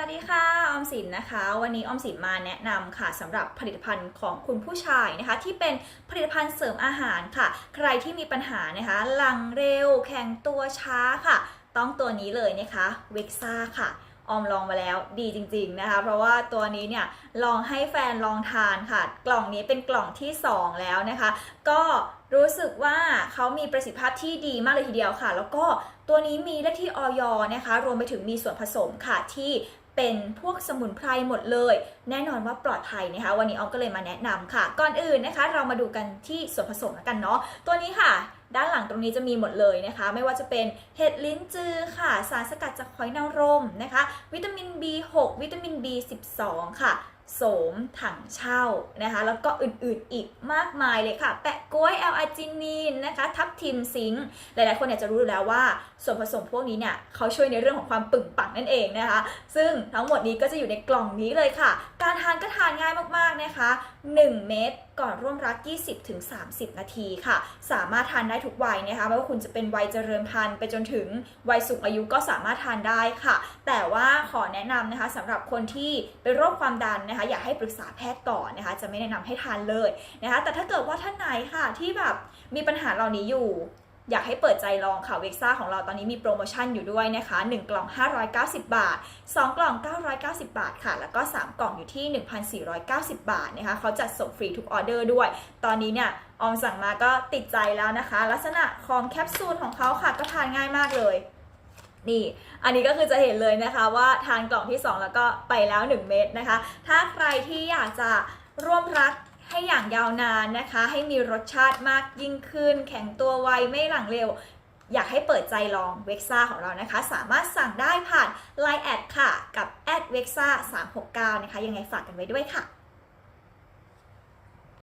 วัสดีค่ะ ออมสินนะคะ วันนี้ออมสินมาแนะนำค่ะสำหรับผลิตภัณฑ์ของคุณผู้ชายนะคะ ที่เป็นผลิตภัณฑ์เสริมอาหารค่ะ ใครที่มีปัญหานะคะหลังเร็ว แข็งตัวช้าค่ะ ต้องตัวนี้เลยนะคะเวกซ่าค่ะออมลองมาแล้วดีจริงๆนะคะ เพราะว่าตัวนี้เนี่ยลองให้แฟนลองทานค่ะ กล่องนี้เป็นกล่องที่ 2 แล้วนะคะ ก็รู้สึกว่าเขามีประสิทธิภาพที่ดีมากเลยทีเดียวค่ะ แล้วก็ตัวนี้มีเลขที่ออยนะคะ รวมไปถึงมีส่วนผสมค่ะที่ เป็นพวกสมุนไพรหมดเลย แน่นอนว่าปลอดภัยนะคะ วันนี้ออมก็เลยมาแนะนำค่ะ ก่อนอื่นนะคะ เรามาดูกันที่ส่วนผสมแล้วกันเนาะตัวนี้ค่ะด้านหลังตรงนี้จะมีหมดเลยนะคะ ไม่ว่าจะเป็นเห็ดลิ้นจือค่ะ สารสกัดจากหอยนางรมนะคะ วิตามิน B6 วิตามิน B12 ค่ะ โสมถังเช่านะคะแล้วก็อื่นๆอีกมากมายเลยค่ะ แปะกล้วยแอลอาจินีนนะคะทับทิมซิงค์หลายๆคนเนี่ยจะรู้แล้วว่าส่วนผสมพวกนี้เนี่ยเขาช่วยในเรื่องของความปึงปังนั่นเองนะคะ ซึ่งทั้งหมดนี้ก็จะอยู่ในกล่องนี้เลยค่ะ การทานก็ทานง่า นะคะ1 เม็ดก่อนร่วมรัก 20-30 นาทีค่ะ สามารถทานได้ทุกวัยนะคะไม่ว่าคุณจะเป็นวัยเจริญพันธุ์ไปจนถึงวัยสูงอายุก็สามารถทานได้ค่ะ แต่ว่าขอแนะนำนะคะสำหรับคนที่เป็นโรคความดันนะคะ อยากให้ปรึกษาแพทย์ก่อนนะคะ จะไม่แนะนำให้ทานเลยนะคะ แต่ถ้าเกิดว่าท่านไหนค่ะที่แบบมีปัญหาเหล่านี้อยู่ อยากให้เปิดใจลองค่ะเวกซ่าของเราตอนนี้มีโปรโมชั่นอยู่ด้วยนะคะ 1 กล่อง 590 บาท 2 กล่อง 990 บาทค่ะ แล้วก็ 3 กล่องอยู่ที่ 1,490 บาทนะคะเขาจัดส่งฟรีทุกออเดอร์ด้วย ตอนนี้เนี่ยออมสั่งมาก็ติดใจแล้วนะคะ ลักษณะของแคปซูลของเขาค่ะก็ทานง่ายมากเลยนี่ อันนี้ก็คือจะเห็นเลยนะคะว่าทานกล่องที่ 2 แล้วก็ไปแล้ว 1 เม็ดนะคะ ถ้าใครที่อยากจะร่วมรัก ให้อย่างยาวนานนะคะ ให้มีรสชาติมากยิ่งขึ้น แข็งตัวไวไม่หลังเร็ว อยากให้เปิดใจลองเว็กซ่าของเรานะคะ สามารถสั่งได้ผ่าน Line แอดค่ะ กับแอดเว็กซ่า369 นะคะ ยังไงฝากกันไว้ด้วยค่ะ